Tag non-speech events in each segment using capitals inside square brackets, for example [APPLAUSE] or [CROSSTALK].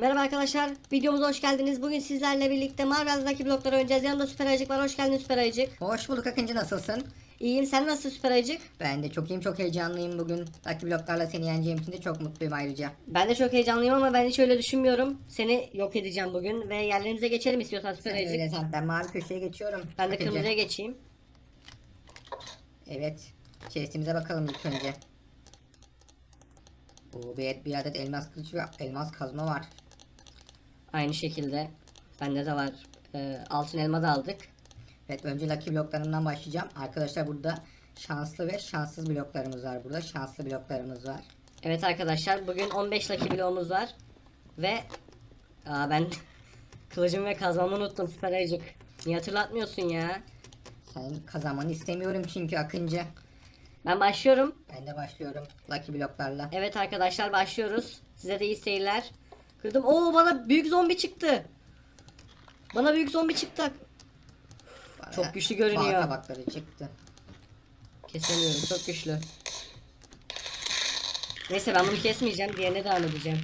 Merhaba arkadaşlar, videomuza hoş geldiniz. Bugün sizlerle birlikte Marvel'daki blokları oynayacağız. Yanımda Süper Ayıcık var. Hoş geldin Süper Ayıcık. Hoş bulduk Akıncı nasılsın? İyiyim, sen nasılsın Süper Ayıcık? Ben de çok iyiyim çok heyecanlıyım bugün. Lucky bloklarla seni yeneceğim için de çok mutluyum ayrıca. Ben de çok heyecanlıyım ama ben hiç öyle düşünmüyorum. Seni yok edeceğim bugün ve yerlerimize geçelim istiyorsan Süper Ayıcık. öyle sen. Ben mavi köşeye geçiyorum. Ben de Akıncı. kırmızıya geçeyim. Evet. Chest'imize bakalım ilk önce. Oo, bir, bir adet elmas kılıç ve elmas kazma var. Aynı şekilde bende de var. Ee, altın elma da aldık. Evet önce Lucky bloklarından başlayacağım. Arkadaşlar burada şanslı ve şanssız bloklarımız var burada. Şanslı bloklarımız var. Evet arkadaşlar bugün 15 lucky bloğumuz var. Ve Aa, ben [LAUGHS] kılıcımı ve kazmamı unuttum Süper Ayıcık. Niye hatırlatmıyorsun ya? Senin kazanmanı istemiyorum çünkü Akıncı. Ben başlıyorum. Ben de başlıyorum Lucky bloklarla. Evet arkadaşlar başlıyoruz. Size de iyi seyirler. Kırdım. Oo bana büyük zombi çıktı. Bana büyük zombi çıktı. Bana Çok güçlü görünüyor. Bal kabakları çıktı. Kesemiyorum çok güçlü. Neyse ben bunu kesmeyeceğim. Diğerine devam edeceğim.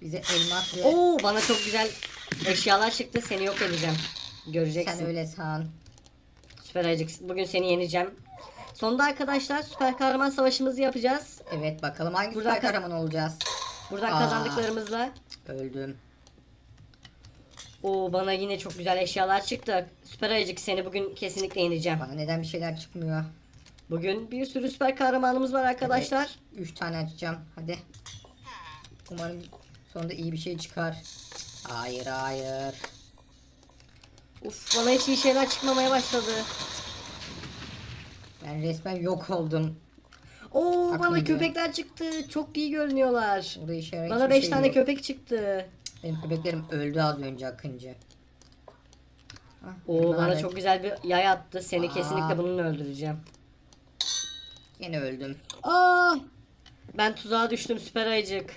Bize elmas ve Oo bana çok güzel eşyalar çıktı. Seni yok edeceğim. Göreceksin. sen öyle san. Süper Ayıcık. Bugün seni yeneceğim. Sonunda arkadaşlar süper kahraman savaşımızı yapacağız. Evet bakalım hangi Buradan süper ka- kahraman olacağız. Buradan Aa. kazandıklarımızla. Öldüm. Oo bana yine çok güzel eşyalar çıktı. Süper Ayıcık seni bugün kesinlikle yeneceğim. Bana neden bir şeyler çıkmıyor? Bugün bir sürü süper kahramanımız var arkadaşlar. Evet, üç tane açacağım. Hadi. Umarım sonunda iyi bir şey çıkar. Hayır hayır. Uf bana hiç iyi şeyler çıkmamaya başladı. Ben resmen yok oldum. Oo bana Aklım köpekler çıktı. Çok iyi görünüyorlar. Burada işe yarar Bana hiçbir 5 şey tane yok. köpek çıktı. Benim köpeklerim öldü az önce Akıncı. Ah, Oo bana çok güzel bir yay attı. Seni Aa. kesinlikle bununla öldüreceğim. Yine öldüm. Aa! Ben tuzağa düştüm süper ayıcık.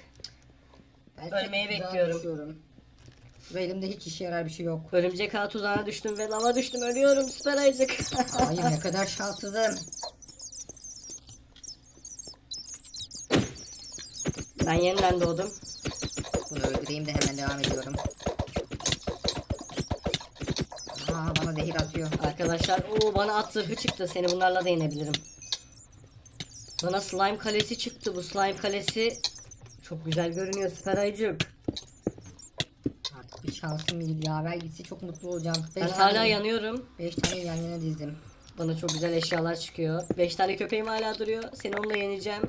Ben Ölmeyi tuzağa bekliyorum. düşüyorum. Ve elimde hiç işe yarar bir şey yok. Örümcek ağı tuzağına düştüm ve lava düştüm. Ölüyorum süper ayıcık. Hayır ne kadar şanssızım. [LAUGHS] ben yeniden doğdum. Bunu öldüreyim de hemen devam ediyorum. Aa bana zehir atıyor. Arkadaşlar oo bana at zırhı çıktı. Seni bunlarla da yenebilirim. Bana slime kalesi çıktı. Bu slime kalesi çok güzel görünüyor süper ayıcık. Artık bir şansım yaver gitse çok mutlu olacağım. Beş Ben tane, hala yanıyorum. Beş tane yan yana dizdim. Bana çok güzel eşyalar çıkıyor. 5 tane köpeğim hala duruyor. Seni onunla yeneceğim.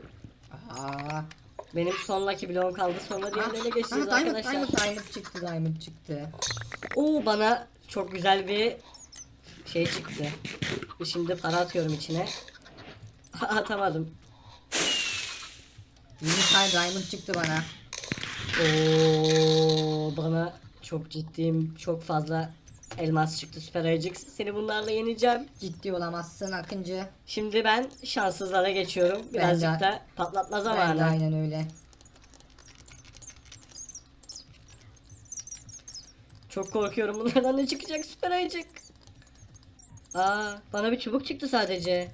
Aa. Benim son lucky bloğum kaldı. Sonra diğerlerine geçeceğiz Aa, diamond, arkadaşlar. diamond, diamond çıktı, diamond çıktı. Oo bana çok güzel bir şey çıktı. Şimdi para atıyorum içine. [LAUGHS] Atamadım. 20 tane diamond çıktı bana. Oo bana çok ciddiyim. Çok fazla elmas çıktı süper ayıcık. Seni bunlarla yeneceğim. Ciddi olamazsın Akıncı. Şimdi ben şanssızlara geçiyorum. Birazcık de- da patlatma Ben de zamanı. aynen öyle. Çok korkuyorum bunlardan ne çıkacak süper ayıcık. Aa bana bir çubuk çıktı sadece.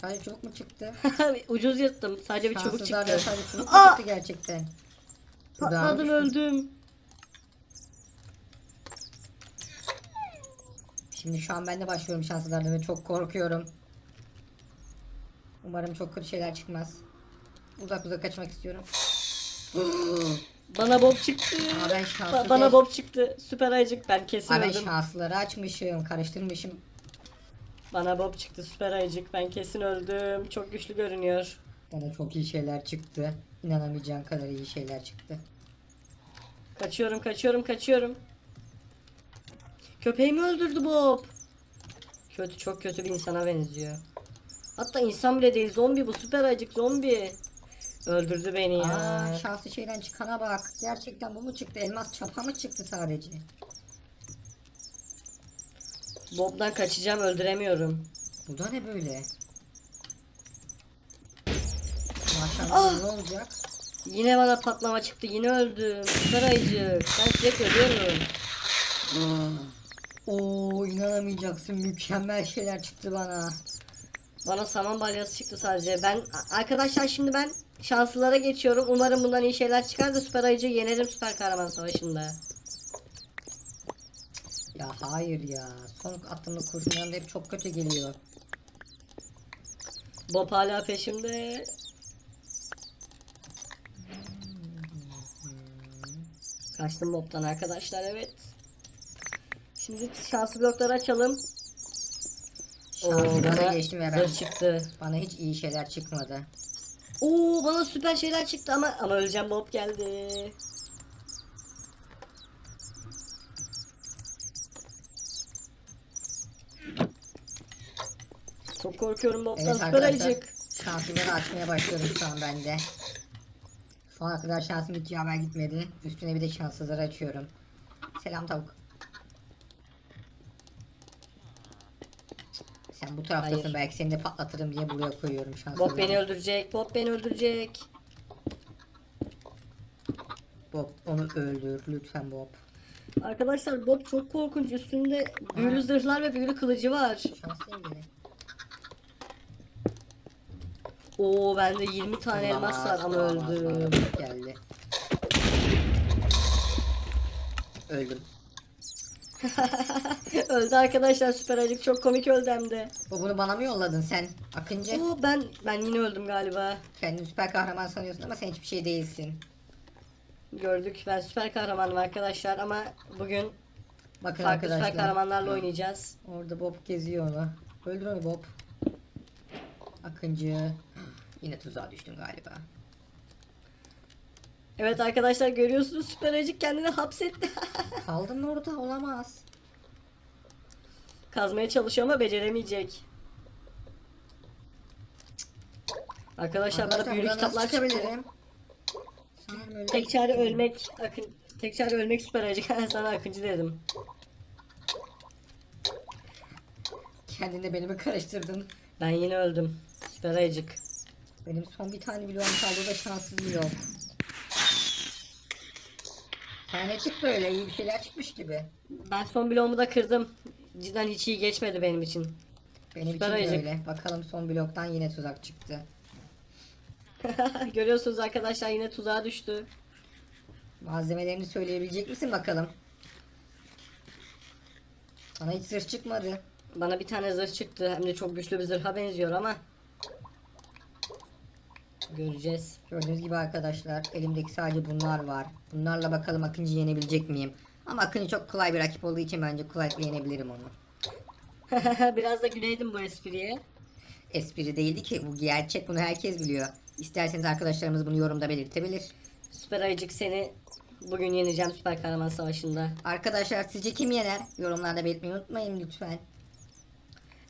Sadece çubuk mu çıktı? [LAUGHS] Ucuz yırttım. Sadece bir çubuk çıktı. sadece çubuk Aa! çıktı gerçekten? Patladım öldüm. Şimdi şu an ben de başlıyorum şanssızlarla ve çok korkuyorum. Umarım çok kötü şeyler çıkmaz. Uzak uzak kaçmak istiyorum. [GASPS] Bana bob çıktı. Aa, ben şanslı Ba- bana değil. bob çıktı. Süper ayıcık ben kesin Aa, ben öldüm. şanslıları açmışım, karıştırmışım. Bana bob çıktı süper ayıcık ben kesin öldüm. Çok güçlü görünüyor. Bana çok iyi şeyler çıktı. İnanamayacağın kadar iyi şeyler çıktı. Kaçıyorum kaçıyorum kaçıyorum. Köpeğimi öldürdü Bob. Kötü çok kötü bir insana benziyor. Hatta insan bile değil zombi bu süper ayıcık zombi. Öldürdü beni ya. Aa, şanslı şeyden çıkana bak. Gerçekten bu mu çıktı? Elmas çapa mı çıktı sadece? Bob'dan kaçacağım öldüremiyorum. Bu da ne böyle? Maşallah Ah! ne olacak? Yine bana patlama çıktı yine öldüm. Süper ayıcık ben sürekli ölüyorum. Oo inanamayacaksın mükemmel şeyler çıktı bana. Bana saman balyası çıktı sadece. Ben arkadaşlar şimdi ben şanslılara geçiyorum. Umarım bundan iyi şeyler çıkar da süper ayıcıyı yenerim süper kahraman savaşında. Ya hayır ya. Son attığımda kurşunlarım da hep çok kötü geliyor. Bob hala peşimde. Kaçtım Bob'tan arkadaşlar evet. Şimdi şanslı blokları açalım. Oo, bana geçtim ben zırh çıktı. bana hiç iyi şeyler çıkmadı. Oo bana süper şeyler çıktı ama ama öleceğim Bob geldi. Çok korkuyorum Bob'tan Evet süper ayıcık. Şanslıları açmaya başlıyorum şu an ben de. Şu ana kadar şansım hiç yaver gitmedi. Üstüne bir de şanssızları açıyorum. Selam tavuk. Sen bu taraftasın Hayır. belki seni de patlatırım diye buraya koyuyorum şanslıları. Bob beni öldürecek. Bob beni öldürecek. Bob onu öldür lütfen Bob. Arkadaşlar Bob çok korkunç. Üstünde büyülü zırhlar ve büyülü kılıcı var. Şanslıyım beni. Oo bende 20 tane elmas var ama öldüm. Geldi. Öldüm. [LAUGHS] öldü arkadaşlar süper ayıcık çok komik öldü hem de. Bu bunu bana mı yolladın sen? Akıncı. Oo ben ben yine öldüm galiba. Kendini süper kahraman sanıyorsun ama sen hiçbir şey değilsin. Gördük ben süper kahramanım arkadaşlar ama bugün Bakın farklı süper arkadaşlar. kahramanlarla oynayacağız. Orada Bob geziyor onu. Öldür onu Bob. Akıncı. Yine tuzağa düştün galiba. Evet arkadaşlar görüyorsunuz süper ayıcık kendini hapsetti. [LAUGHS] Kaldın orada olamaz. Kazmaya çalışıyor ama beceremeyecek. Arkadaşlar bana büyülü buradan nasıl kitaplar çıktı. çıkabilirim? Sanırım öyle. Tek çare ölmek. Akın. Tek çare ölmek süper ayıcık. [LAUGHS] Ben sana akıncı dedim. Kendine beni mi karıştırdın? Ben yine öldüm. Süper ayıcık. Benim son bir tane bloğum kaldı o da şanssız yok. Tane çıktı öyle iyi bir şeyler çıkmış gibi. Ben son bloğumu da kırdım. Cidden hiç iyi geçmedi benim için. Benim Süper için de ayıcık. öyle. Bakalım son bloktan yine tuzak çıktı. [LAUGHS] Görüyorsunuz arkadaşlar yine tuzağa düştü. Malzemelerini söyleyebilecek misin bakalım? Bana hiç zırh çıkmadı. Bana bir tane zırh çıktı. Hem de çok güçlü bir zırha benziyor ama. Göreceğiz. Gördüğünüz gibi arkadaşlar elimdeki sadece bunlar var. Bunlarla bakalım Akıncı yenebilecek miyim? Ama Akıncı çok kolay bir rakip olduğu için bence kolaylıkla yenebilirim onu. [LAUGHS] Biraz da güleydim bu espriye. Espri değildi ki bu gerçek bunu herkes biliyor. İsterseniz arkadaşlarımız bunu yorumda belirtebilir. Süper ayıcık seni bugün yeneceğim süper kahraman savaşında. Arkadaşlar sizce kim yener? Yorumlarda belirtmeyi unutmayın lütfen.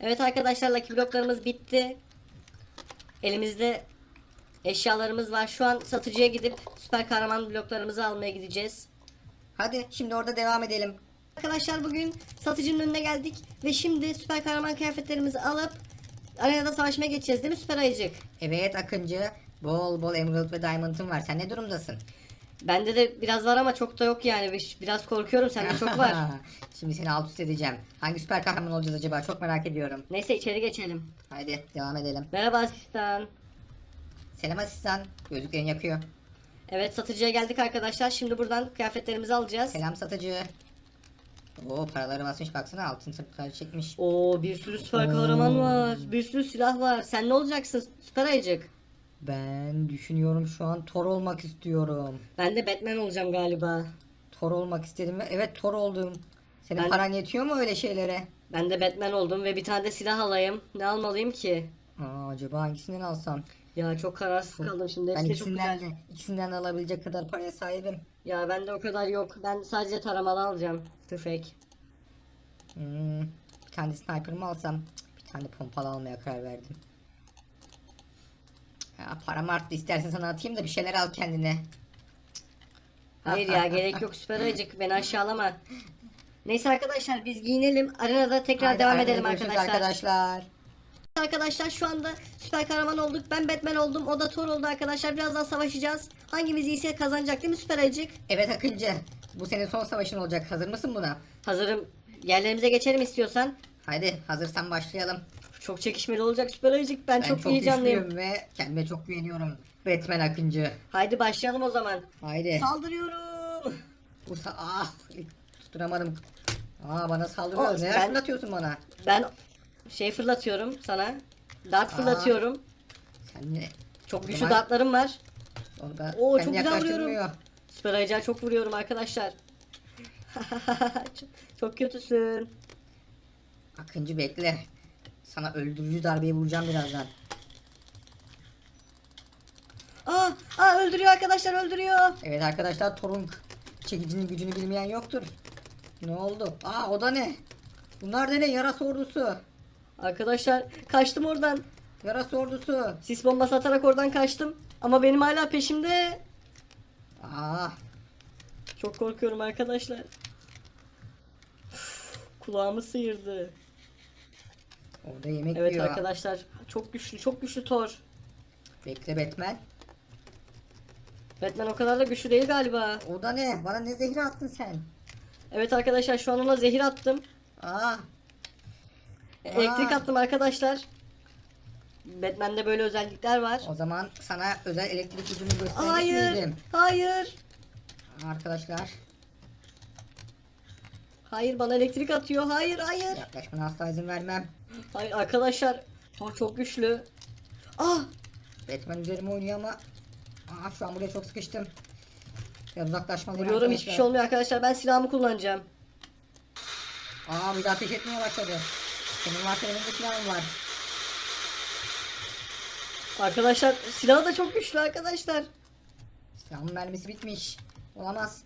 Evet arkadaşlar Lucky bloklarımız bitti. Elimizde eşyalarımız var. Şu an satıcıya gidip süper kahraman bloklarımızı almaya gideceğiz. Hadi şimdi orada devam edelim. Arkadaşlar bugün satıcının önüne geldik ve şimdi süper kahraman kıyafetlerimizi alıp arenada savaşmaya geçeceğiz değil mi süper ayıcık? Evet Akıncı bol bol Emerald ve Diamond'ın var. Sen ne durumdasın? Bende de biraz var ama çok da yok yani. Biraz korkuyorum sende çok var. [LAUGHS] Şimdi seni alt üst edeceğim. Hangi süper kahraman olacağız acaba? Çok merak ediyorum. Neyse içeri geçelim. Haydi devam edelim. Merhaba asistan. Selam asistan. Gözlüklerin yakıyor. Evet satıcıya geldik arkadaşlar. Şimdi buradan kıyafetlerimizi alacağız. Selam satıcı. Oo paraları basmış baksana altın sırtları çekmiş. Oo bir sürü süper kahraman var. Bir sürü silah var. Sen ne olacaksın süper ayıcık? Ben düşünüyorum şu an Thor olmak istiyorum. Ben de Batman olacağım galiba. Thor olmak istedim ve evet Thor oldum. Senin Ben- paran yetiyor mu öyle şeylere? Ben de Batman oldum ve bir tane de silah alayım. Ne almalıyım ki? Aa, acaba hangisinden alsam? Ya çok kararsız kaldım şimdi. Ben Hepsi de çok ikisinden güzel. de, ikisinden de alabilecek kadar paraya sahibim. Ya bende o kadar yok. Ben sadece taramalı alacağım. Tüfek. Hmm, bir tane sniper mı alsam? Cık, Bir tane pompalı almaya karar verdim. Ya param arttı istersen sana atayım da bir şeyler al kendine. Hayır ya gerek yok süper ayıcık. Beni aşağılama. [LAUGHS] Neyse arkadaşlar biz giyinelim. Arenada tekrar Haydi devam edelim görüşürüz arkadaşlar. arkadaşlar. Arkadaşlar şu anda süper kahraman olduk. Ben Batman oldum. O da Thor oldu arkadaşlar. Birazdan savaşacağız. Hangimiz iyiyse kazanacak değil mi süper ayıcık? Evet Akıncı. Bu senin son savaşın olacak. Hazır mısın buna? Hazırım. Yerlerimize geçelim istiyorsan. Haydi hazırsan başlayalım. Çok çekişmeli olacak Süper Ayıcık. Ben, Ben çok, çok, heyecanlıyım. ve kendime çok güveniyorum. Batman Akıncı. Haydi başlayalım o zaman. Haydi. Saldırıyorum. Bu sa- ah tutturamadım. Aa bana saldırıyor. Aa, Neler ben- fırlatıyorsun bana? Ben şey fırlatıyorum sana. Dart Aa. fırlatıyorum. Sen ne? Çok güçlü zaman- dartlarım var. Orada Oo, çok güzel vuruyorum. Süper Ayıcık'a çok vuruyorum arkadaşlar. [LAUGHS] çok, çok kötüsün. Akıncı bekle. Sana öldürücü darbeyi vuracağım birazdan. Aa, aa öldürüyor arkadaşlar öldürüyor. Evet arkadaşlar torun çekicinin gücünü bilmeyen yoktur. Ne oldu? Aa o da ne? Bunlar da ne? Yarası ordusu. Arkadaşlar kaçtım oradan. Yarası ordusu. Sis bombası atarak oradan kaçtım. Ama benim hala peşimde. Aa Çok korkuyorum arkadaşlar. Kulağımı sıyırdı. orada yemek Evet yiyor. arkadaşlar çok güçlü çok güçlü Thor. Bekle Batman. Batman o kadar da güçlü değil galiba. O da ne? Bana ne zehri attın sen? Evet arkadaşlar şu an ona zehir attım. Aa Elektrik attım arkadaşlar. Batman'de böyle özellikler var. o zaman sana özel elektrik gücünü göstermek Hayır. Hayır. Arkadaşlar Hayır bana elektrik atıyor. Hayır hayır. yaklaşmana asla izin vermem. Hayır arkadaşlar. Thor çok güçlü. Ah Batman üzerime oynuyor ama Aa şu an buraya çok sıkıştım. Biraz uzaklaşmalıyım vuruyorum hiçbir arkadaşlar. şey olmuyor arkadaşlar. Ben silahımı kullanacağım. Aa bir de ateş etmeye başladı. Senin varsa benim de silahım var. Arkadaşlar silahı da çok güçlü arkadaşlar. Silahımın mermisi bitmiş. Olamaz.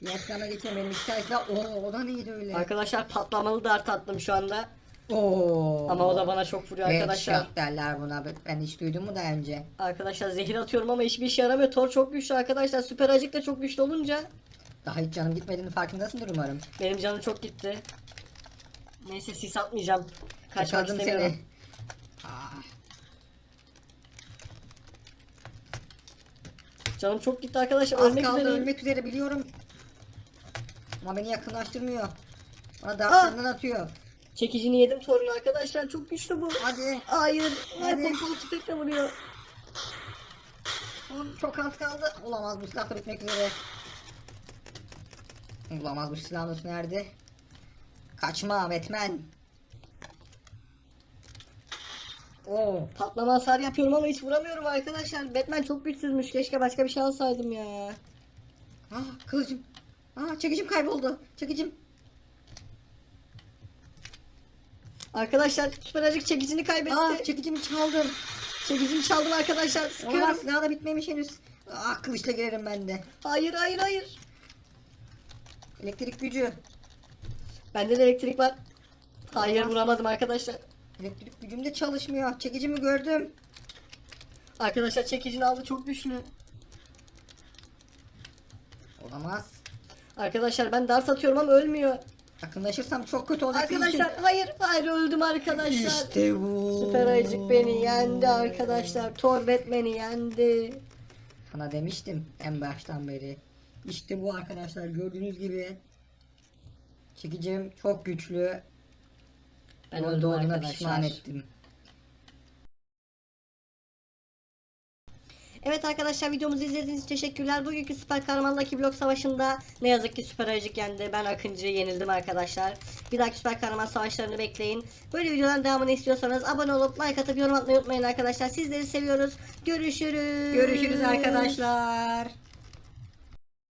Diğer silahına geçelim. Benim iki tane silah. Oo o da neydi öyle? Arkadaşlar patlamalı dart attım şu anda. Oo. Ama o da bana çok vuruyor arkadaşlar. Headshot derler buna. Ben hiç duydum mu daha önce? Arkadaşlar zehir atıyorum ama hiçbir işe yaramıyor. Thor çok güçlü arkadaşlar. Süper acık da çok güçlü olunca Daha hiç canım gitmediğini farkındasındır umarım. benim canım çok gitti. Neyse sis atmayacağım. Kaçmak Yakaladım istemiyorum. seni. Aa, Canım çok gitti arkadaşlar. az Ölmek kaldı üzereyim. ölmek üzere biliyorum. Ama beni yakınlaştırmıyor. Bana dartlarından atıyor. Çekicini yedim Thor'un arkadaşlar. Çok güçlü bu. Hadi. Hayır. Hadi. Hadi. Pompalı tüfekle vuruyor. Son çok az kaldı. Olamaz bu silah da bitmek üzere. Olamaz bu üstü nerede? Kaçma Batman. Oo. Patlama hasar yapıyorum ama hiç vuramıyorum arkadaşlar. Batman çok güçsüzmüş. Keşke başka bir şey alsaydım ya. Ah kılıcım. Aa çekicim kayboldu. Çekicim. Arkadaşlar süper acık çekicini kaybetti. Aa çekicimi çaldım. Çekicini çaldım arkadaşlar. Sıkıyorum. Olamaz silahı da bitmemiş henüz. Ah kılıçla girerim ben de. Hayır hayır hayır. Elektrik gücü. Bende de elektrik var. Hayır vuramadım arkadaşlar. Elektrik gücüm de çalışmıyor. Çekicimi gördüm. Arkadaşlar çekicini aldı çok güçlü. Olamaz. Arkadaşlar ben dart atıyorum ama ölmüyor. Yakınlaşırsam çok kötü olacak benim için. Arkadaşlar hayır hayır öldüm arkadaşlar. İşte bu. Süper ayıcık beni yendi arkadaşlar. Thor Batman'i yendi. Sana demiştim en baştan beri. İşte bu arkadaşlar gördüğünüz gibi. Çekicim çok güçlü. Ben Orada öldüm olduğuna arkadaşlar. pişman ettim. Evet arkadaşlar videomuzu izlediğiniz için teşekkürler. Bugünkü süper kahramandaki blok savaşında ne yazık ki süper ayıcık yendi. Ben Akıncı yenildim arkadaşlar. Bir dahaki süper kahraman savaşlarını bekleyin. Böyle videoların devamını istiyorsanız abone olup like atıp yorum atmayı unutmayın arkadaşlar. Sizleri seviyoruz. Görüşürüz. Görüşürüz arkadaşlar.